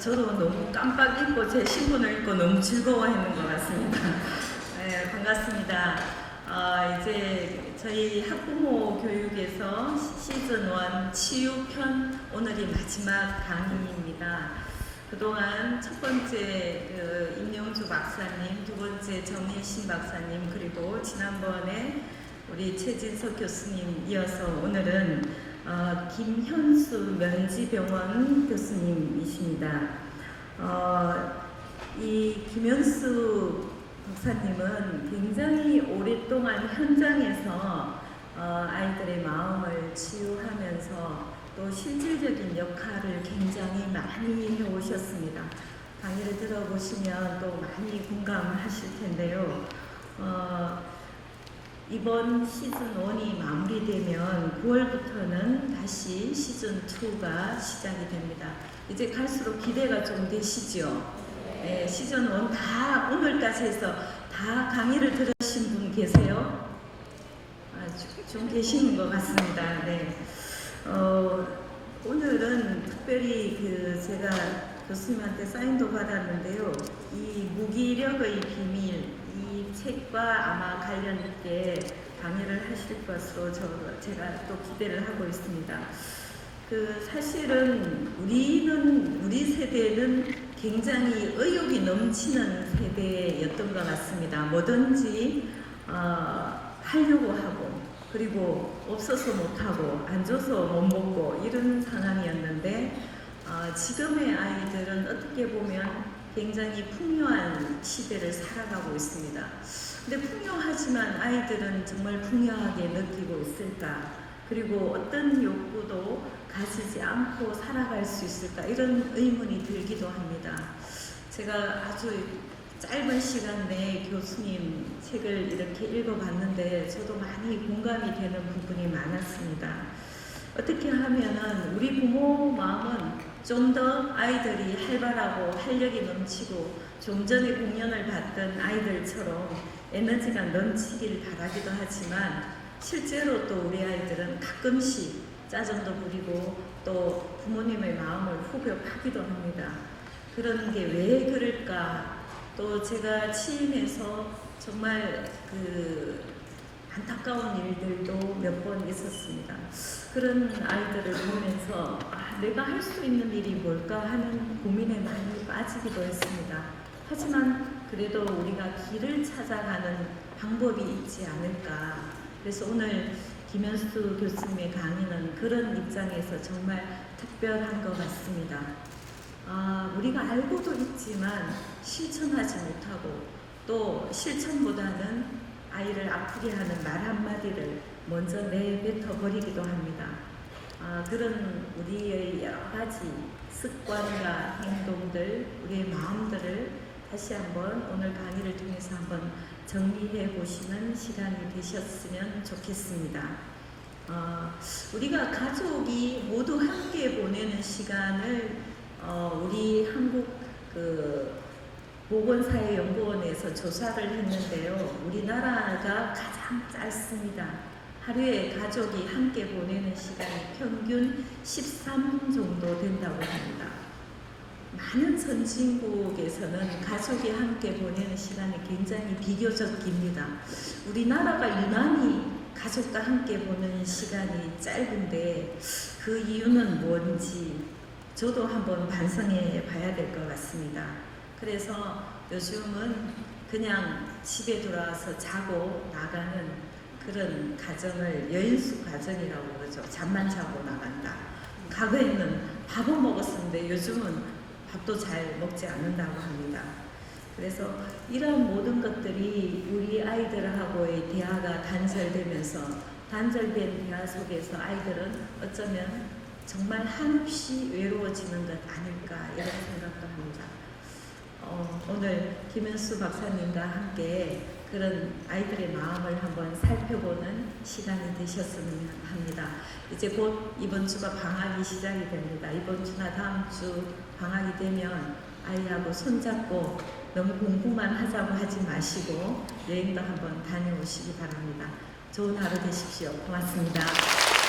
네, 저, 저도 너무 깜빡 잊고 제 신분을 잊고 너무 즐거워했는 것 같습니다. 네, 반갑습니다. 아, 이제 저희 학부모 교육에서 시즌 1 치유편 오늘이 마지막 강의입니다. 그동안 첫 번째 그 임영주 박사님, 두 번째 정예신 박사님, 그리고 지난번에 우리 최진석 교수님 이어서 오늘은 어, 김현수 면지병원 교수님이십니다. 어, 이 김현수 박사님은 굉장히 오랫동안 현장에서 어, 아이들의 마음을 치유하면서 또 실질적인 역할을 굉장히 많이 해오셨습니다. 강의를 들어보시면 또 많이 공감하실 텐데요. 어, 이번 시즌 1이 마무리되면 9월부터는 다시 시즌 2가 시작이 됩니다. 이제 갈수록 기대가 좀 되시죠? 네, 시즌 1 다 오늘까지 해서 다 강의를 들으신 분 계세요? 아, 좀, 좀 계시는 것 같습니다. 네. 어, 오늘은 특별히 그 제가 교수님한테 사인도 받았는데요. 이 무기력의 비밀 이 책과 아마 관련 있게 강의를 하실 것으로 저, 제가 또 기대를 하고 있습니다. 그 사실은 우리는 우리 세대는 굉장히 의욕이 넘치는 세대였던 것 같습니다. 뭐든지 어, 하려고 하고 그리고 없어서 못하고 안 줘서 못 먹고 이런 상황이었는데 어, 지금의 아이들은 어떻게 보면 굉장히 풍요한 시대를 살아가고 있습니다. 근데 풍요하지만 아이들은 정말 풍요하게 느끼고 있을까? 그리고 어떤 욕구도 가지지 않고 살아갈 수 있을까? 이런 의문이 들기도 합니다. 제가 아주 짧은 시간 내에 교수님 책을 이렇게 읽어봤는데 저도 많이 공감이 되는 부분이 많았습니다. 어떻게 하면은 우리 부모 마음은 좀 더 아이들이 활발하고 활력이 넘치고 좀 전에 공연을 봤던 아이들처럼 에너지가 넘치길 바라기도 하지만 실제로 또 우리 아이들은 가끔씩 짜증도 부리고 또 부모님의 마음을 후벼파기도 합니다. 그런 게 왜 그럴까? 또 제가 취임해서 정말 그 안타까운 일들도 몇 번 있었습니다. 그런 아이들을 보면서 아, 내가 할 수 있는 일이 뭘까 하는 고민에 많이 빠지기도 했습니다. 하지만 그래도 우리가 길을 찾아가는 방법이 있지 않을까. 그래서 오늘 김현수 교수님의 강의는 그런 입장에서 정말 특별한 것 같습니다. 아, 우리가 알고도 있지만 실천하지 못하고 또 실천보다는 아이를 아프게 하는 말 한마디를 먼저 내뱉어 버리기도 합니다. 아, 그런 우리의 여러 가지 습관과 행동들, 우리의 마음들을 다시 한번 오늘 강의를 통해서 한번 정리해 보시는 시간이 되셨으면 좋겠습니다. 어, 우리가 가족이 모두 함께 보내는 시간을 어, 우리 한국 그 보건사회연구원에서 조사를 했는데요. 우리나라가 가장 짧습니다. 하루에 가족이 함께 보내는 시간이 평균 13분 정도 된다고 합니다. 많은 선진국에서는 가족이 함께 보내는 시간이 굉장히 비교적 깁니다. 우리나라가 유난히 가족과 함께 보내는 시간이 짧은데 그 이유는 뭔지 저도 한번 반성해 봐야 될 것 같습니다. 그래서 요즘은 그냥 집에 돌아와서 자고 나가는 그런 가정을 여인수 가정이라고 그러죠. 잠만 자고 나간다. 과거에는 밥은 먹었었는데 요즘은 밥도 잘 먹지 않는다고 합니다. 그래서 이런 모든 것들이 우리 아이들하고의 대화가 단절되면서 단절된 대화 속에서 아이들은 어쩌면 정말 한없이 외로워지는 것 아닐까 이런 생각도 합니다. 어, 오늘 김현수 박사님과 함께 그런 아이들의 마음을 한번 살펴보는 시간이 되셨으면 합니다. 이제 곧 이번 주가 방학이 시작이 됩니다. 이번 주나 다음 주 방학이 되면 아이하고 손잡고 너무 공부만 하자고 하지 마시고 여행도 한번 다녀오시기 바랍니다. 좋은 하루 되십시오. 고맙습니다.